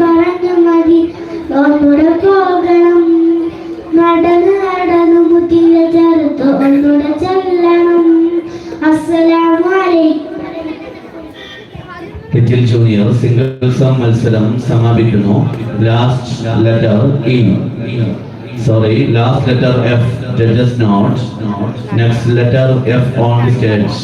പറഞ്ഞു മതി ഒന്നുകൂടെ പോകണം. നടന്ന് നടന്നു മുതിര ചേർത്ത് ഒന്നുകൂടെ ചെല്ലണം. ലിറ്റിൽ ജൂനിയർ സിംഗിൾ സോങ് മത്സരം സമാപിക്കുന്നു. Last letter E sorry last letter F judges note next letter F on the stage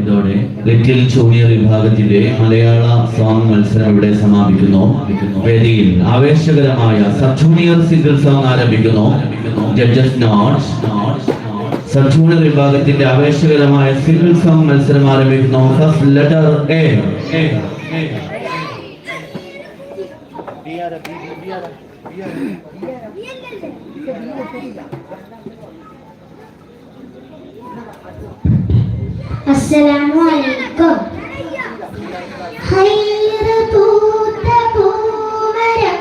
ഇതോടെ ഇതോടെ ലിറ്റിൽ ജൂനിയർ വിഭാഗത്തിന്റെ മലയാള സോങ് മത്സരം ഇവിടെ സമാപിക്കുന്നു. വേദിയിൽ ആവേശകരമായ സബ് ജൂനിയർ സിംഗിൾ സോങ് ആരംഭിക്കുന്നു. ജഡ്ജസ് നോട്ട്സ് സബ് ജൂനിയർ വിഭാഗത്തിന്റെ ആവേശകരമായ സിംഗിൾ സോങ് മത്സരം ആരംഭിക്കുന്നു. ഫസ്റ്റ് ലെറ്റർ എ അസ്സലാമു അലൈക്കും ഹൈറ പൂത്ത പൂമരം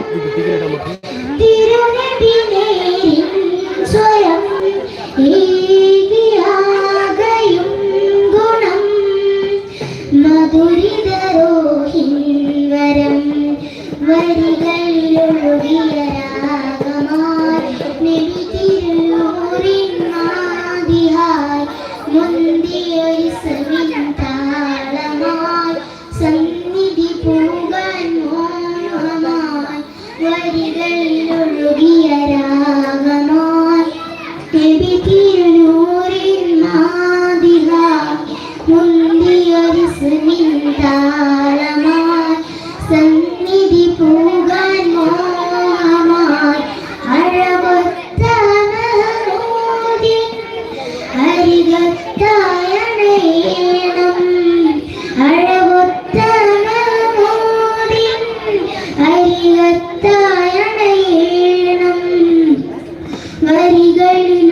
തിരുനബിനേരിൻ സ്വയം ഏകിയാകയും ഗുണം. മധുരിതരോഹിൻ വരം വരികളിലൊഴുകിയ രാഗമായി നബി തിരുനൂറിൻ നാദിഹായി മുന്തിയൊരു താളമായി സന്നിധി പൂകാൻ മോഹമായി. അഴകൊത്തൂതി അരികത്തായണേണം. അഴകൊത്തൂതി അരികത്തായണേണം. വരികളിൽ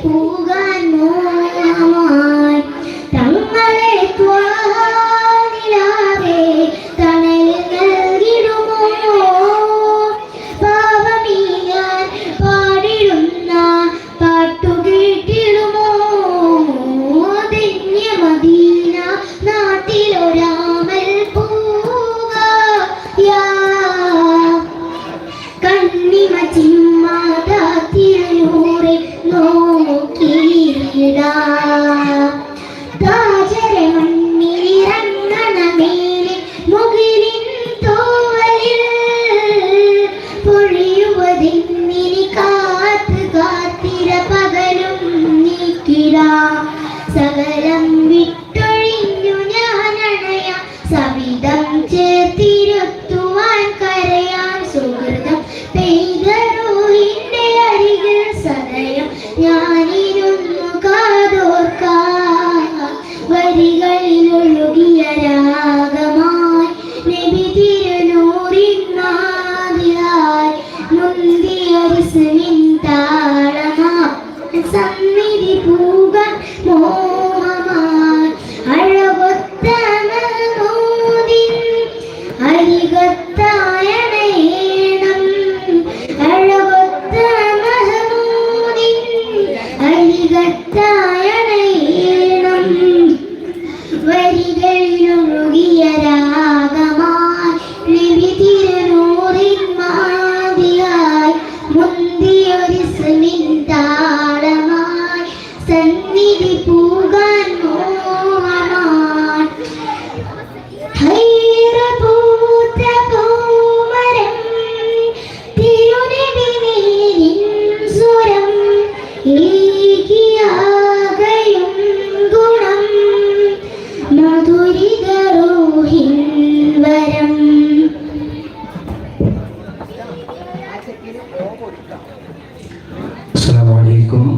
സന്നിധി പൂകാൻ മോഹമായി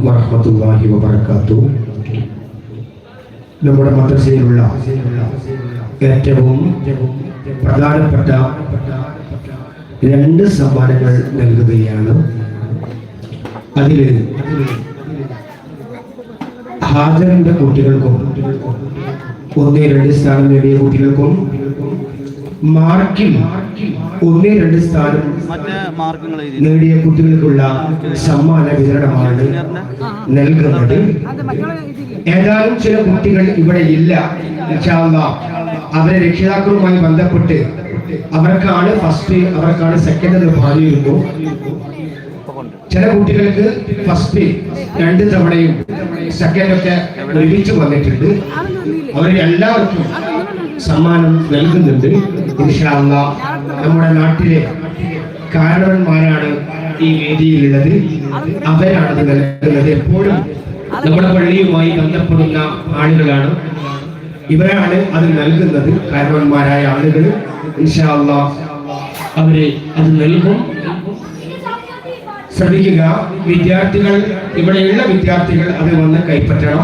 വറഹമത്തല്ലാഹി വബർക്കാത്തു നമ്മുടെ മദ്രസയിലുള്ള ഏറ്റവും പ്രധാനപ്പെട്ട രണ്ട് സമ്മാനങ്ങൾ നൽകുകയാണ്. അതിൽ ഹാജറിന്റെ കുട്ടികൾക്കും ഒന്നേ രണ്ട് സ്ഥാനം നേടിയ കുട്ടികൾക്കും മാർക്കിൽ ഒന്ന് രണ്ട് സ്ഥാനം നേടിയ കുട്ടികൾക്കുള്ള സമ്മാന വിതരണമാണ് നൽകുന്നത്. ഏതാനും ചില കുട്ടികൾ ഇവിടെ ഇല്ല. അവരെ രക്ഷിതാക്കളുമായി ബന്ധപ്പെട്ട് അവർക്കാണ് ഫസ്റ്റ് അവർക്കാണ് സെക്കൻഡ് എന്ന് പറഞ്ഞിരുന്നു ചില കുട്ടികൾക്ക് ഫസ്റ്റ് രണ്ട് തവണയും സെക്കൻഡ് ഒക്കെ ഒരുമിച്ച് വന്നിട്ടുണ്ട്. അവരെല്ലാവർക്കും സമ്മാനം നൽകുന്നുണ്ട്. ഇൻഷാ അല്ലാ. നമ്മുടെ നാട്ടിലെ കാരണവന്മാരാണ് ഈ വേദിയിലുള്ളത്. അവരാണ് ഇത് നൽകുന്നത് എപ്പോഴും നമ്മുടെ പള്ളിയുമായി ബന്ധപ്പെടുന്ന ആളുകളാണ്. ഇവരാണ് അത് നൽകുന്നത്. കാരണവന്മാരായ ആളുകൾ ഇൻഷാ അല്ലാ. അവർ അത് നൽകും. ശ്രമിക്കുക വിദ്യാർത്ഥികൾ ഇവിടെയുള്ള വിദ്യാർത്ഥികൾ അത് വന്ന് കൈപ്പറ്റണം.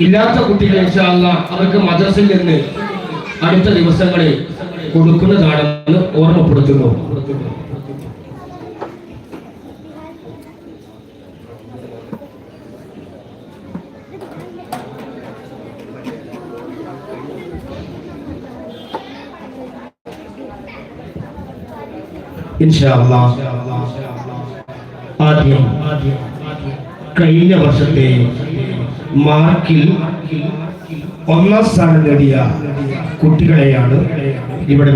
ഇല്ലാത്ത കുട്ടികൾ ഇൻഷാ അല്ലാ അവർക്ക് മദ്രസിൽ നിന്ന് അടുത്ത ദിവസങ്ങളിൽ കൊടുക്കുന്നതാണെന്ന് ഓർമ്മപ്പെടുത്തുന്നു. ആദ്യം കഴിഞ്ഞ വർഷത്തെ മാർക്കിൽ ഒന്നാം സ്ഥാനം നേടിയ കുട്ടികളെയാണ് ഇവിടെ